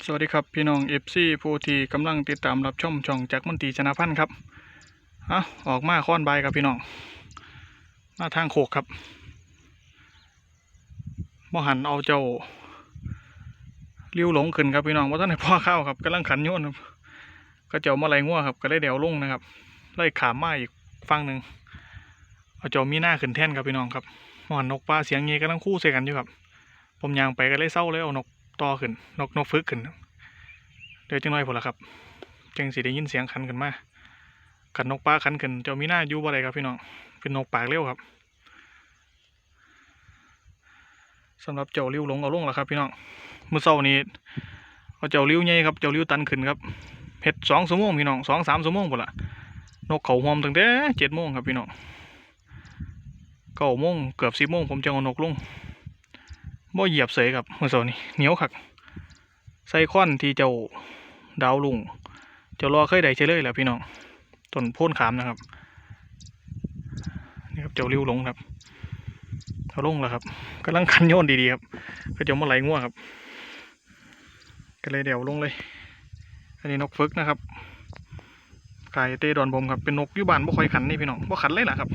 สวัสดีครับพี่น้องเอฟซีผู้ที่กำลังติดตามรับชมช่องจากมนตรีชนะพันธ์ครับเอาออกมาค้อนใบครับพี่น้องมาทางโขกครับมหันเอาเจ้าเลี้ยวหลงขึ้นครับพี่น้องว่าท่านไหนพ่อเข้าครับกำลังขันโยนครับก็เจ้ามาไหลงัวครับก็เลยเดวลงนะครับไล่ขามมาอีกฝั่งหนึ่งเอาเจ้ามีหน้าขึ้นแท่นครับพี่น้องครับมหันนกปลาเสียงเงี้ยกำลังคู่ใส่กันอยู่ครับ ผมยางไปก็เลยเศร้าเลยเอานก ต่อขึ้น นกนกฝึกขึ้น เดี๋ยวจังน้อยพอละครับ จังสิได้ยินเสียงขันขึ้นมาขันนกปลาขันขึ้นเจ้ามีหน้าอยู่บ่ไรครับพี่น้อง เป็นนกปากเร็วครับสำหรับเจ้าริ้วหลงเอาลงแล้วครับพี่น้องเมื่อเช้านี้เอาเจ้าริ้วใหญ่ครับ เจ้าริ้วตันขึ้นครับเห็ดสองชั่วโมงพี่น้องสองสามชั่วโมงพอละนกเขาหอมตั้งแต่เจ็ดโมงครับพี่น้องเก้าโมงเกือบสิบโมงผมจะเอานกลง บ่เหยียบเสยครับเมื่อเช้านี้เหนียวคักใส่ค้อนที่เจ้าดาวลุงเจ้ารอเคยได้เฉลยแหล้วพี่น้องต้นโพ่นขามนะครับนี่ครับเจ้าริ้วลงครับเอาลงแล้วครับกำลังคันโยนดีๆครับก็จะมาไหลง่วครับ ก็เลยเดี๋ยวลงเลย อันนี้นกฟึกนะครับกายเตดอนบมครับเป็นนกยุบานบ่ค่อยขันนี่พี่น้องบ่ขันเลยล่ะครับ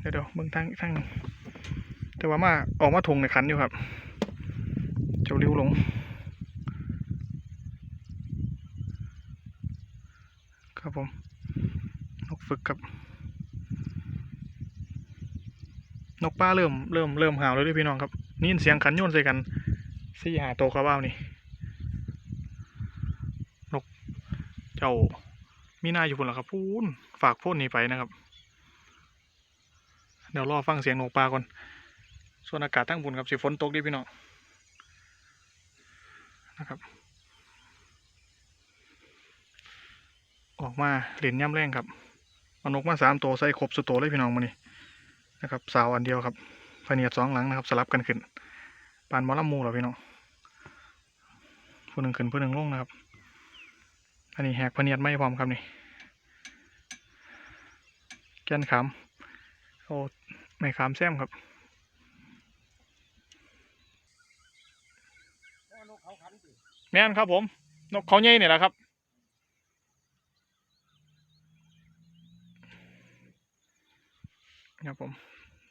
เดี๋ยวเดี๋ยวเบิ่งทางอีกทางหนึ่ง แต่ว่ามาออกมาทงในคันอยู่ครับ เจ้าริ้วหลง ครับผมนกฝึกครับ นกป้าเริ่มเริ่มเริ่มห่าวแล้วด้วยพี่น้องครับนี่ยินเสียงขันโยนใส่กันสี่หาโตครับว่าวนี่นกเจ้ามีนาอยู่พุ่นแล้วครับพูนฝากพ่นนี้ไปนะครับ เดี๋ยวรอฟังเสียงนกปลาก่อน ส่วนอากาศทั้งบุญครับสิฝนตกดิพี่น้องนะครับ ออกมาเหรียญย่ำแรงครับเอานกมาสามตัวใส่ครบสุดตัวเลยพี่น้องมานี่นะครับสาวอันเดียวครับพเนียดสองหลังนะครับ สลับกันขึ้นปานมอลำมูเหรอพี่น้องผู้หนึ่งขึ้นผู้หนึ่งลงนะครับ อันนี้แหกพเนียดไม่พร้อมครับนี่แกนขามโอ้ไม่ขามแซมครับ แม่นครับผม นกเขาใหญ่เนี่ยแหละครับ ครับผม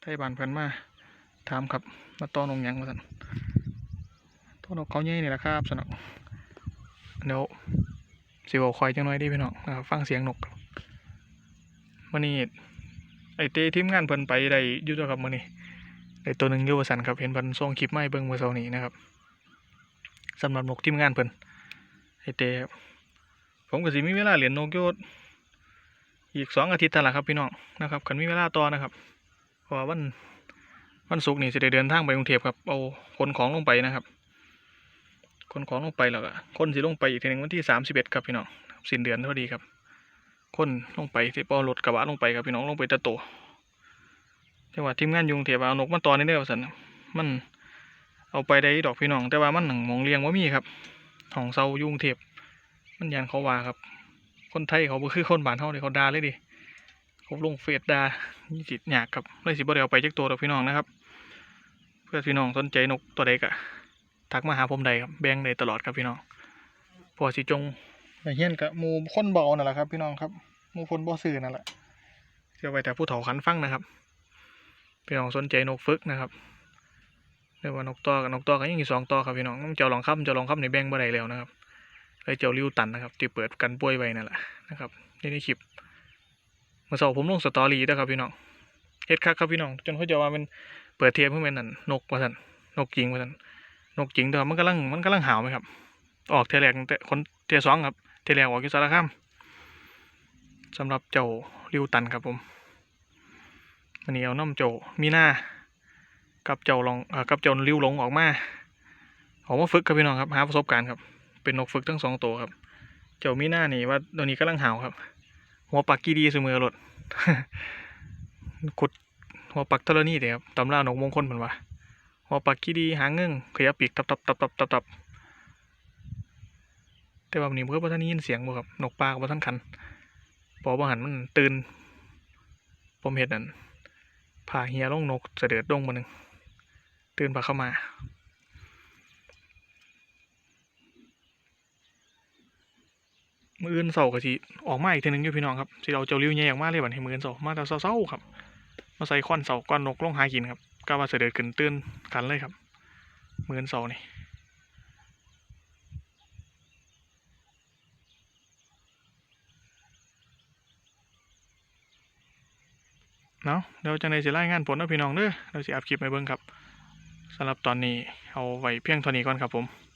ไทยบานเพิ่นมาถามครับมาต้อนงยังมาสันต้อนนกเขาใหญ่เนี่ยแหละครับสนอกเดี๋ยวสิบคอยจังน้อยดิพี่น้องนะครับฟังเสียงนกครันนี้ไอเต้ทีมงานเพิ่นไปได้ยุ่ตัวครับมื้อนี้ไอตัวหนึ่งอยูวสันครับเห็นเพิ่นส่งคลิปมาให้เบิ่งเมื่อเช้านี้นะครับ สำหรับนกทีมงานเพิ่นไอเต้ครับผมก็สิมีเวลาเหรียนนกโยดอีกสองอาทิตย์ต่นละครับพี่น้องนะครับคันมีเวลาต่อนะครับเพราะวันวันศุกร์นี่สิได้เดินทางไปกรุงเทพครับเอาขนของลงไปนะครับขนของลงไปแล้วก็คนสิลงไปอีกทีหนึงวันที่สามสิบเอ็ดครับพี่น้องสิ้นเดือนพอดีครับ คนลงไปที่ปอรถกระบะลงไปครับพี่น้องลงไปตะโตแต่ว่าทีมงานยุงเทพเอานกมาตอนนี้ได้ว่าสันมัน เอาไปได้ดอกพี่น้อง แต่ว่ามันหนังมองเลียงว่ามีครับของเซายุ่งเทพมันยันเขาว่าครับ คนไทยเขาบ่คือคนบ้านเฮาเลยเขาด่าเลยดิเขาลงเฟซด่านี่สิยากครับเลยสิบ่ได้เอาไปจักตัวดอกพี่น้องนะครับ เพื่อพี่น้องสนใจนกตัวใดก็ทักมาหาผมได้ครับแบ่งได้ตลอดครับพี่น้องพอสิจงเฮียนกับมูคนเบานั่นแหละครับ พี่น้องครับมูคนบ่ซื้อนั่นแหละเชื่อไว้แต่ผู้เฒ่าขันฟังนะครับพี่น้องสนใจนกฝึกนะครับ เรียกว่านกต่อกับนกต่อกันยังมีสองต่อครับพี่น้องน้องเจ้าลองคำเจ้าลองคำในแบงบ่ได้แล้วนะครับเลยเจ้าริ้วตันนะครับที่เปิดกันป่วยไว้นั่นแหละนะครับนี่ในคลิปเมื่อเสาร์ผมลงสตอรี่นะครับพี่น้องเฮ็ดคักครับพี่น้องจนเขาจะว่ามันเปิดเทียบเพื่อเป็นนั่นนกว่าสันนกจริงว่าสันนกจริงแต่ว่ามันกำลังมันกำลังหาวไหมครับ ออกเทยแรกแต่คนเทียสองครับเทียแรกออกอยู่สารคามสำหรับเจ้าริ้วตันครับผมวันนี้เอาน้ำโจมีหน้า กับเจ้าลองเอ่อกับเจ้าริ้วหลงออกมาออกมาฝึกครับพี่น้องครับหาประสบการณ์ครับเป็นนกฝึกทั้งสองตัวครับ เจ้ามีหน้านี่ว่าตัวนี้กำลังเห่าครับ หัวปักกีดีเสมอรถขุดหัวปักธรณีเดียครับตำรานกมงคลเหมือนว่าหัวปักกีดีหางเงื่งขยับปีกตับตับตับตับตับตับแต่ว่าวันนี้เพื่อบ่ท่านได้ยินเสียงบ่ครับนกปลากับบ่ท่านคันพอบ่หันมันตื่นผมเห็นนั่นผ่าเฮียลงนกเสด็จดงมาหนึ่ง เดินผ่าเข้ามาเมื่อื่นเสากะทิออกมาอีกทีนึงอยู่พี่น้องครับที่เราเจ้าริ้วใหญ่อย่างมากเลยบัดให้มืออื่นเสามาแต่เศร้าๆครับ มาใส่ควันเสาก้อนนกลงหากินครับกาว่าเสด็จขึ้นตื้นกันเลยครับเมื่อื่นเสานี่เนาะเราจะในดสิไล่งานผลนะพี่น้องเด้อเราสิอัพคลิปไปเบิ่งครับ สำหรับตอนนี้เอาไว้เพียงเท่านี้ก่อนครับผม